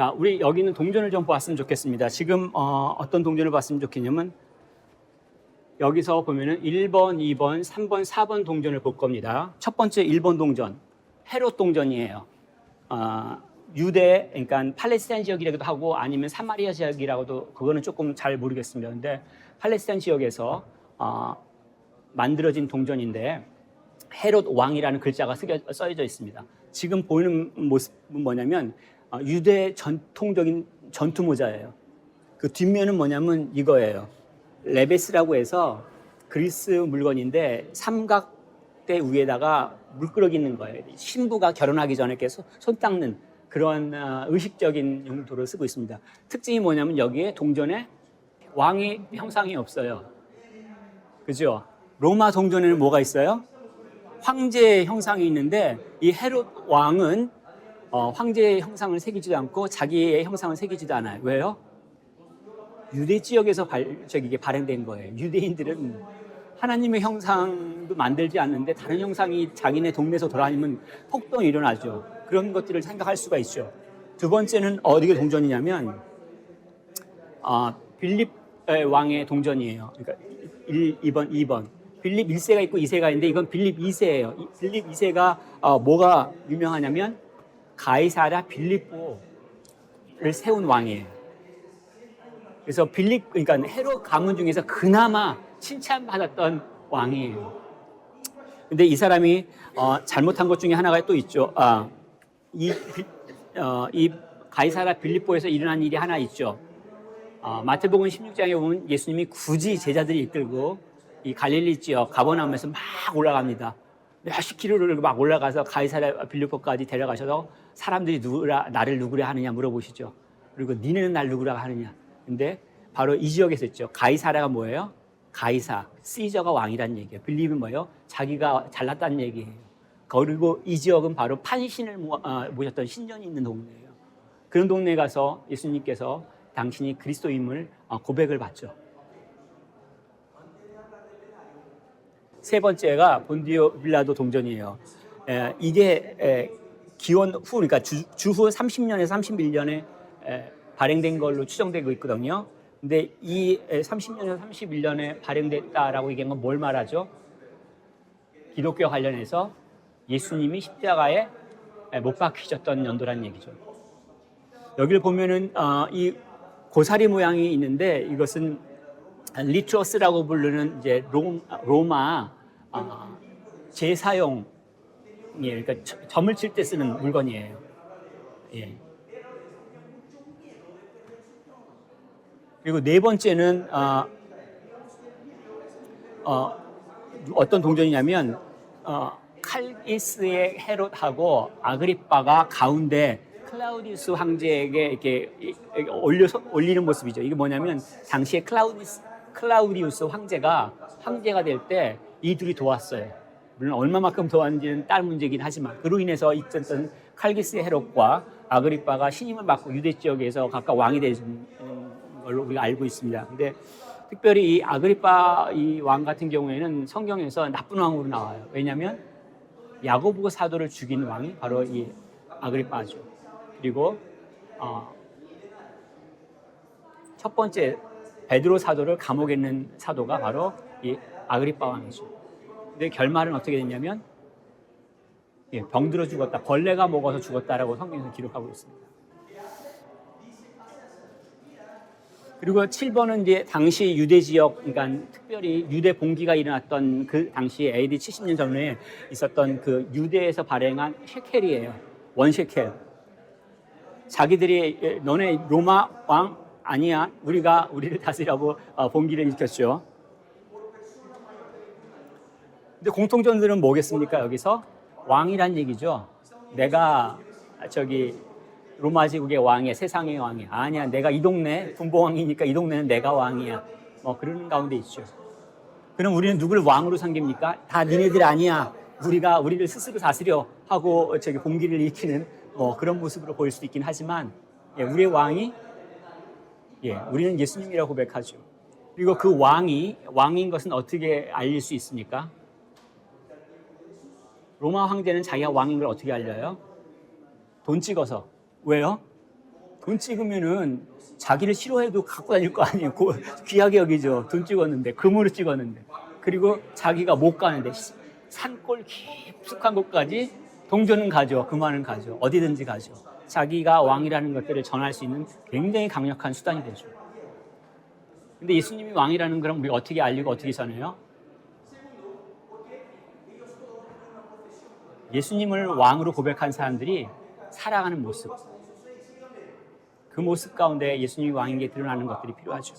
자, 우리 여기 있는 동전을 좀 보았으면 좋겠습니다. 지금 어, 어떤 동전을 봤으면 좋겠냐면 여기서 보면은 1번, 2번, 3번, 4번 동전을 볼 겁니다. 첫 번째 1번 동전, 헤롯 동전이에요. 아, 유대, 그러니까 팔레스타인 지역이라고도 하고 아니면 사마리아 지역이라고도 그거는 조금 잘 모르겠습니다. 근데 팔레스타인 지역에서 어, 만들어진 동전인데 헤롯 왕이라는 글자가 쓰여- 써져 있습니다. 지금 보이는 모습은 뭐냐면 어, 유대 전통적인 전투 모자예요. 그 뒷면은 뭐냐면 이거예요. 레베스라고 해서 그리스 물건인데 삼각대 위에다가 물끄러기 있는 거예요. 신부가 결혼하기 전에 이렇게 손- 손 닦는 그런 어, 의식적인 용도로 쓰고 있습니다. 특징이 뭐냐면 여기에 동전에 왕의 형상이 없어요. 그죠? 로마 동전에는 뭐가 있어요? 황제의 형상이 있는데 이 헤롯 왕은 어, 황제의 형상을 새기지도 않고 자기의 형상을 새기지도 않아요. 왜요? 유대 지역에서 발, 저기 이게 발행된 거예요. 유대인들은 하나님의 형상도 만들지 않는데 다른 형상이 자기네 동네에서 돌아다니면 폭동이 일어나죠. 그런 것들을 생각할 수가 있죠. 두 번째는 어디가 동전이냐면 아, 빌립 의 왕의 동전이에요. 그러니까 1, 2번, 2번. 빌립 1세가 있고 2세가 있는데 이건 빌립 2세예요. 빌립 2세가 어, 뭐가 유명하냐면 가이사라 빌립보를 세운 왕이에요. 그래서 빌립 그러니까 헤롯 가문 중에서 그나마 칭찬받았던 왕이에요. 근데 이 사람이 어, 잘못한 것 중에 하나가 또 있죠. 아, 이, 빌- 어, 이 가이사라 빌립보에서 일어난 일이 하나 있죠. 어, 마태복음 16장에 보면 예수님이 굳이 제자들이 이끌고 이 갈릴리 지역 가버나움에서 막 올라갑니다. 몇십 킬로를 막 올라가서 가이사라 빌립보까지 데려가셔서 사람들이 누구라 나를 누구라 하느냐 물어보시죠. 그리고 니네는 날 누구라 하느냐. 근데 바로 이 지역에서 있죠. 가이사라가 뭐예요? 가이사, 시저가 왕이라는 얘기예요. 빌립은 뭐예요? 자기가 잘났다는 얘기예요. 그리고 이 지역은 바로 판신을 모- 어, 모셨던 신전이 있는 동네예요. 그런 동네에 가서 예수님께서 당신이 그리스도임을 어, 고백을 받죠. 세 번째가 본디오 빌라도 동전이에요. 에, 이게 에, 기원 후 그러니까 주, 주후 30년에서 31년에 에, 발행된 걸로 추정되고 있거든요. 근데 이 에, 30년에서 31년에 발행됐다라고 얘기한 건 뭘 말하죠? 기독교 관련해서 예수님이 십자가에 에, 못 박히셨던 연도라는 얘기죠. 여기를 보면은 어, 이 고사리 모양이 있는데 이것은 리트러스라고 부르는 이제 롬, 로마 어, 제사용 예, 그러니까 저- 점을 칠 때 쓰는 물건이에요. 예. 그리고 네 번째는 어, 어, 어떤 동전이냐면 어, 칼리스의 헤롯하고 아그리빠가 가운데 클라우디우스 황제에게 이렇게, 올려서 올리는 모습이죠. 이게 뭐냐면 당시에 클라우디스 클라우디우스 황제가 황제가 될 때이 둘이 도왔어요. 물론 얼마만큼 도왔는지는 다른 문제긴 하지만 그로 인해서 있었던 칼기스 헤롯과 아그리빠가 신임을 받고 유대 지역에서 각각 왕이 되는 걸로 우리가 알고 있습니다. 근데 특별히 이 아그리빠 이 왕 같은 경우에는 성경에서 나쁜 왕으로 나와요. 왜냐하면 야고보 사도를 죽인 왕이 바로 이 아그리빠죠. 그리고 어, 첫 번째 베드로 사도를 감옥에 있는 사도가 바로 이 아그리빠 왕이죠. 근데 결말은 어떻게 됐냐면 예, 병들어 죽었다. 벌레가 먹어서 죽었다라고 성경에서 기록하고 있습니다. 그리고 7번은 이제 당시 유대 지역, 그러니까 특별히 유대 봉기가 일어났던 그 당시 AD 70년 전에 있었던 그 유대에서 발행한 셰켈이에요. 원 셰켈. 자기들이 예, 너네 로마 왕 아니야. 우리가 우리를 다스리라고 어, 봉기를 일으켰죠. 근데 공통점들은 뭐겠습니까? 여기서 왕이란 얘기죠. 내가 저기 로마 제국의 왕이야, 세상의 왕이야. 아니야, 내가 이 동네 분봉왕이니까 이 동네는 내가 왕이야. 뭐 그런 가운데 있죠. 그럼 우리는 누구를 왕으로 섬깁니까? 다 니네들 아니야. 우리가 우리를 스스로 다스려 하고 저기 공기를 일으키는 뭐 그런 모습으로 보일 수도 있긴 하지만 예, 우리의 왕이 예, 우리는 예수님이라고 고백하죠. 그리고 그 왕이 왕인 것은 어떻게 알릴 수 있습니까? 로마 황제는 자기가 왕인 걸 어떻게 알려요? 돈 찍어서. 왜요? 돈 찍으면은 자기를 싫어해도 갖고 다닐 거 아니에요. 고- 귀하게 여기죠. 돈 찍었는데 금으로 찍었는데 그리고 자기가 못 가는데 시- 산골 깊숙한 곳까지 동전은 가죠. 금화는 가죠. 어디든지 가죠. 자기가 왕이라는 것들을 전할 수 있는 굉장히 강력한 수단이 되죠. 근데 예수님이 왕이라는 걸 우리 어떻게 알리고 어떻게 전해요? 예수님을 왕으로 고백한 사람들이 살아가는 모습. 그 모습 가운데 예수님이 왕인 게 드러나는 것들이 필요하죠.